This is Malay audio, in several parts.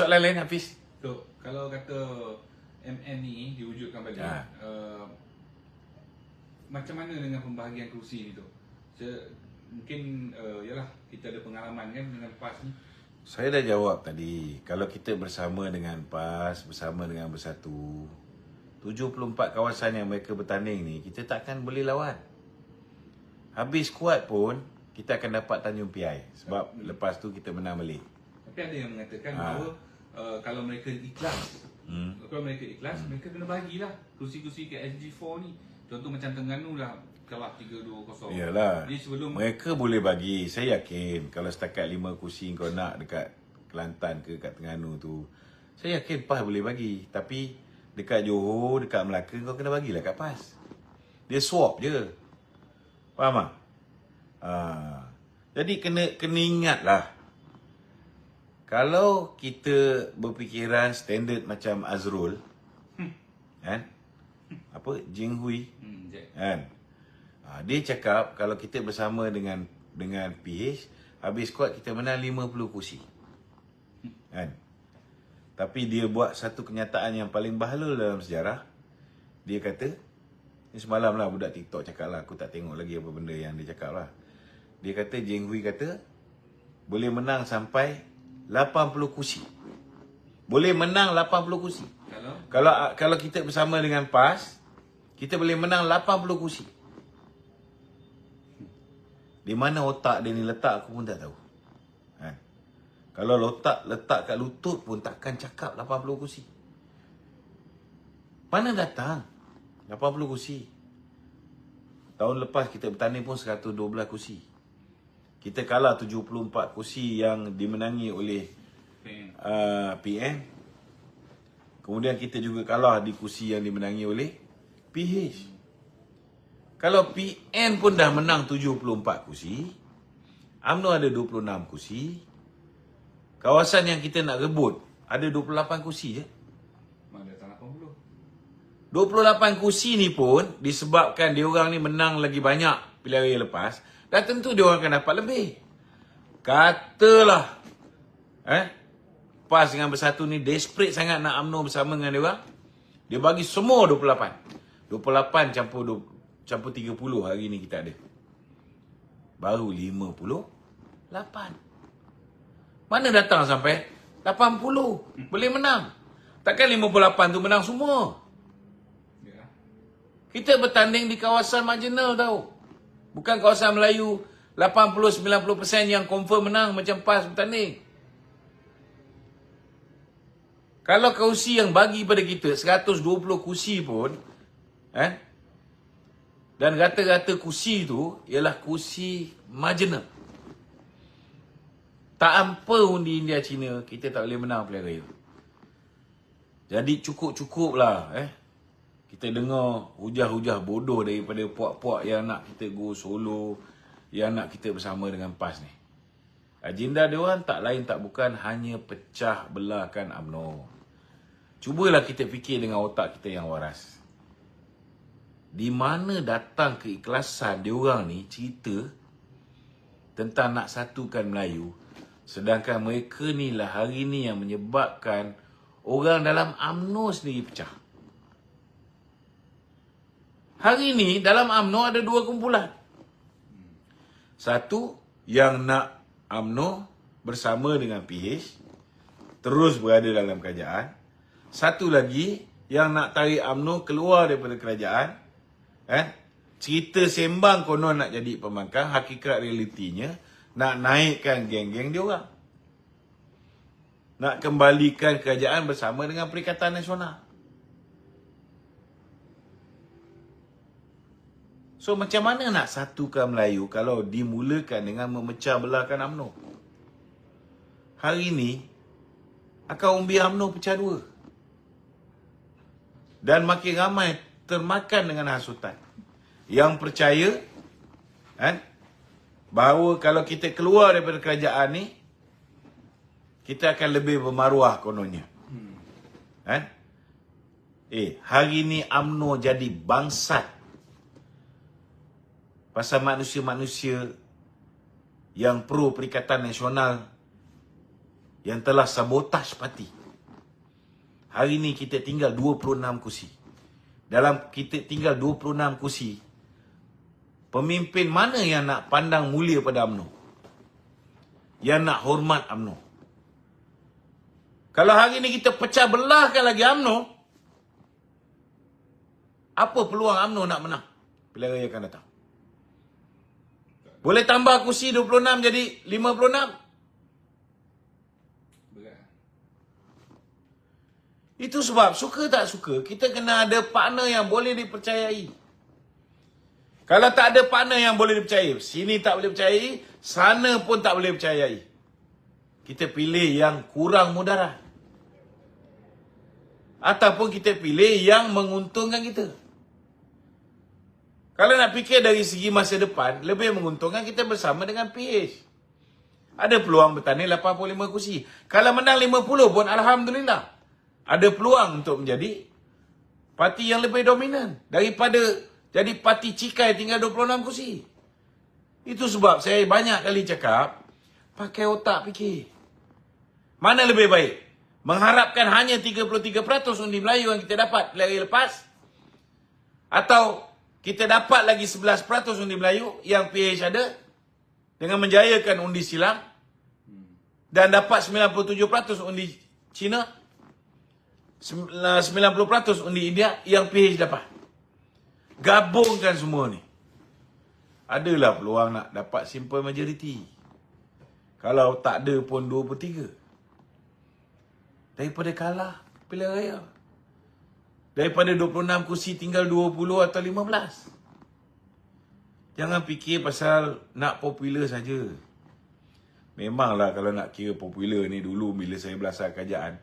Soalan lain Hafiz? Tok, kalau kata MN ni diwujudkan balik, Ha. uh, macam mana dengan pembahagian kerusi ni tu? Se- mungkin uh, yalah kita ada pengalaman kan dengan PAS ni. Saya dah jawab tadi. Kalau kita bersama dengan PAS, bersama dengan Bersatu, 74 kawasan yang mereka bertanding ni, kita takkan boleh lawan. Habis kuat pun, kita akan dapat Tanjung PI. Sebab lepas tu kita menang balik. Tapi ada yang mengatakan Ha. bahawa uh, kalau mereka ikhlas, Hmm. kalau mereka ikhlas, mereka kena bagilah kerusi-kerusi ke SG4 ni. Contoh macam Terengganu lah kalah 3-2-0. Yalah. Jadi sebelum Mereka boleh bagi. Saya yakin kalau setakat 5 kursi kau nak dekat Kelantan ke kat Terengganu tu, saya yakin PAS boleh bagi. Tapi dekat Johor, dekat Melaka kau kena bagilah kat PAS. Dia swap je. Faham tak? Ha. Jadi kena kena ingatlah. Kalau kita berfikiran standard macam Azrul, kan? Apa? Jing Hui, hmm, kan? Ha, dia cakap kalau kita bersama dengan dengan PH habis kuat kita menang 50 kursi. Kan? Tapi dia buat satu kenyataan yang paling bahalul dalam sejarah. Dia kata ni semalam lah budak TikTok cakap lah aku tak tengok lagi apa benda yang dia cakap lah. Dia kata Jeng Hui kata boleh menang sampai 80 kursi boleh menang 80 kursi Kalau kalau kalau kita bersama dengan PAS, kita boleh menang 80 kursi. Di mana otak dia ni letak aku pun tak tahu. Kan? Kalau letak letak kat lutut pun takkan cakap 80 kursi. Mana datang 80 kursi? Tahun lepas kita bertanding pun 112 kursi. Kita kalah 74 kursi yang dimenangi oleh pengen uh, PN. Kemudian kita juga kalah di kursi yang dimenangi oleh PH. Kalau PN pun dah menang 74 kursi, UMNO ada 26 kursi, kawasan yang kita nak rebut ada 28 kursi je. mana datang 80. 28 kursi ni pun disebabkan dia orang ni menang lagi banyak pilihan raya lepas, dah tentu dia orang akan dapat lebih. Katalah eh PAS dengan Bersatu ni desperate sangat nak UMNO bersama dengan dia orang. Dia bagi semua 28. 28 campur 20, campur 30 hari ni kita ada. Baru 58. Mana datang sampai 80? Boleh menang. Takkan 58 tu menang semua. Ya. Kita bertanding di kawasan marginal tau. Bukan kawasan Melayu 80-90% yang confirm menang macam PAS bertanding. Kalau kursi yang bagi pada kita 120 kursi pun eh dan rata-rata kursi tu ialah kursi marginal. Tak apa undi India Cina kita tak boleh menang pilihan raya. Jadi cukup-cukup lah eh. Kita dengar hujah-hujah bodoh daripada puak-puak yang nak kita go solo, yang nak kita bersama dengan PAS ni. Agenda dia orang tak lain tak bukan hanya pecah belahkan UMNO. Cubalah kita fikir dengan otak kita yang waras. Di mana datang keikhlasan dia orang ni cerita tentang nak satukan Melayu sedangkan mereka ni lah hari ni yang menyebabkan orang dalam UMNO sendiri pecah. Hari ni dalam UMNO ada dua kumpulan. Satu yang nak UMNO bersama dengan PH terus berada dalam kerajaan. Satu lagi yang nak tarik UMNO keluar daripada kerajaan. Eh? Cerita sembang konon nak jadi pembangkang, hakikat realitinya nak naikkan geng-geng dia orang. Nak kembalikan kerajaan bersama dengan Perikatan Nasional. So macam mana nak satukan Melayu kalau dimulakan dengan memecah belahkan UMNO? Hari ini, akan umbi UMNO pecah dua. Dan makin ramai termakan dengan hasutan. Yang percaya kan, bahawa kalau kita keluar daripada kerajaan ni, kita akan lebih bermaruah kononnya. Kan? Eh, hari ni UMNO jadi bangsat pasal manusia-manusia yang pro Perikatan Nasional yang telah sabotaj parti. Hari ini kita tinggal 26 kursi. Dalam kita tinggal 26 kursi, pemimpin mana yang nak pandang mulia pada UMNO? Yang nak hormat UMNO? Kalau hari ini kita pecah belahkan lagi UMNO, apa peluang UMNO nak menang pilihan raya akan datang? Boleh tambah kursi 26 jadi 56? Berat. Itu sebab suka tak suka, kita kena ada partner yang boleh dipercayai. Kalau tak ada partner yang boleh dipercayai, sini tak boleh percayai, sana pun tak boleh percayai. Kita pilih yang kurang mudarat. Ataupun kita pilih yang menguntungkan kita. Kalau nak fikir dari segi masa depan, lebih menguntungkan kita bersama dengan PH. Ada peluang bertanding 85 kursi. Kalau menang 50 pun Alhamdulillah. Ada peluang untuk menjadi parti yang lebih dominan. Daripada jadi parti cikai tinggal 26 kursi. Itu sebab saya banyak kali cakap, pakai otak fikir. Mana lebih baik? Mengharapkan hanya 33% undi Melayu yang kita dapat pilihan lepas? Atau kita dapat lagi 11% undi Melayu yang PH ada dengan menjayakan undi silam dan dapat 97% undi Cina 90% undi India yang PH dapat. Gabungkan semua ni. Adalah peluang nak dapat simple majority kalau tak ada pun 2 per 3 daripada kalah pilihan raya Daripada 26 kursi tinggal 20 atau 15. Jangan fikir pasal nak popular saja. Memanglah kalau nak kira popular ni dulu bila saya belasah kerajaan,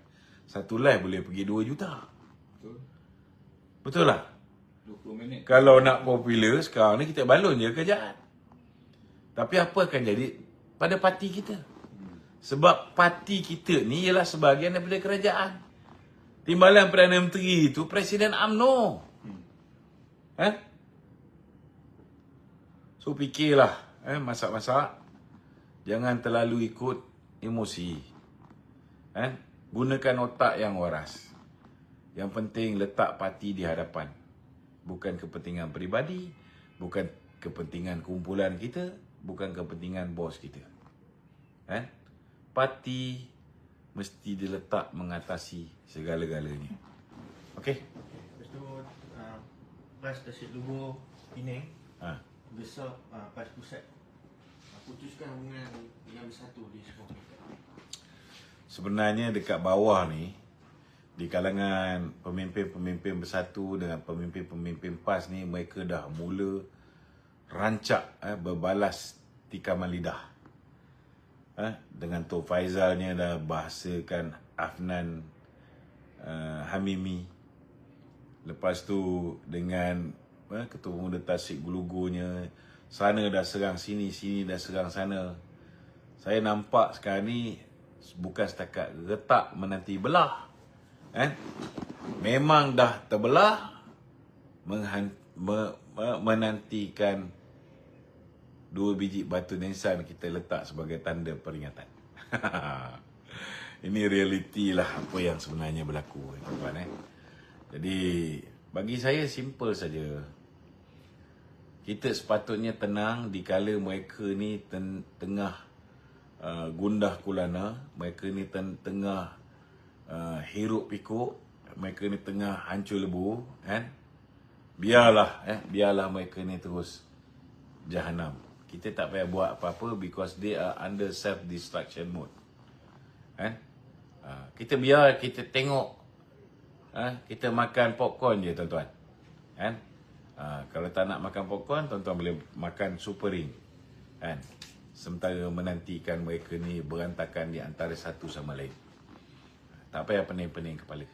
satu live boleh pergi 2 juta. Betul. Betul lah? 20 minit. Kalau nak popular sekarang ni kita balon je kerajaan. Tapi apa akan jadi pada parti kita? Sebab parti kita ni ialah sebahagian daripada kerajaan. Timbalan Perdana Menteri itu Presiden AMNO. Eh? So fikirlah eh, masak-masak. Jangan terlalu ikut emosi. Eh? Gunakan otak yang waras. Yang penting letak parti di hadapan. Bukan kepentingan peribadi. Bukan kepentingan kumpulan kita. Bukan kepentingan bos kita. Eh? Parti mesti diletak mengatasi segala-galanya. Okey? Lepas tu uh, PAS Tasik Lugo Penang Ha. Besar uh, PAS Pusat Putuskan hubungan yang bersatu di peringkat Sebenarnya dekat bawah ni di kalangan pemimpin-pemimpin bersatu dengan pemimpin-pemimpin PAS ni mereka dah mula rancak eh, berbalas tikaman lidah. Eh, dengan Tok Faizalnya dah bahasakan Afnan uh, Hamimi. Lepas tu dengan eh, Ketua Pemuda Tasik Gulugunya sana dah serang sini, sini dah serang sana. Saya nampak sekarang ni bukan setakat retak menanti belah. Eh? Memang dah terbelah menghan, me, me, menantikan dua biji batu nisan kita letak sebagai tanda peringatan. Ini realiti lah apa yang sebenarnya berlaku tuan eh. Jadi bagi saya simple saja. Kita sepatutnya tenang di kala mereka ni ten, tengah uh, gundah kulana, mereka ni ten, tengah uh, hiruk pikuk, mereka ni tengah hancur lebu kan. Biarlah eh biarlah mereka ni terus jahanam kita tak payah buat apa-apa because they are under self destruction mode. Kan ha, kita biar kita tengok ha, kita makan popcorn je tuan-tuan. Kan ha, kalau tak nak makan popcorn tuan-tuan boleh makan super ring. Kan sementara menantikan mereka ni berantakan di antara satu sama lain. Tak payah pening-pening kepala.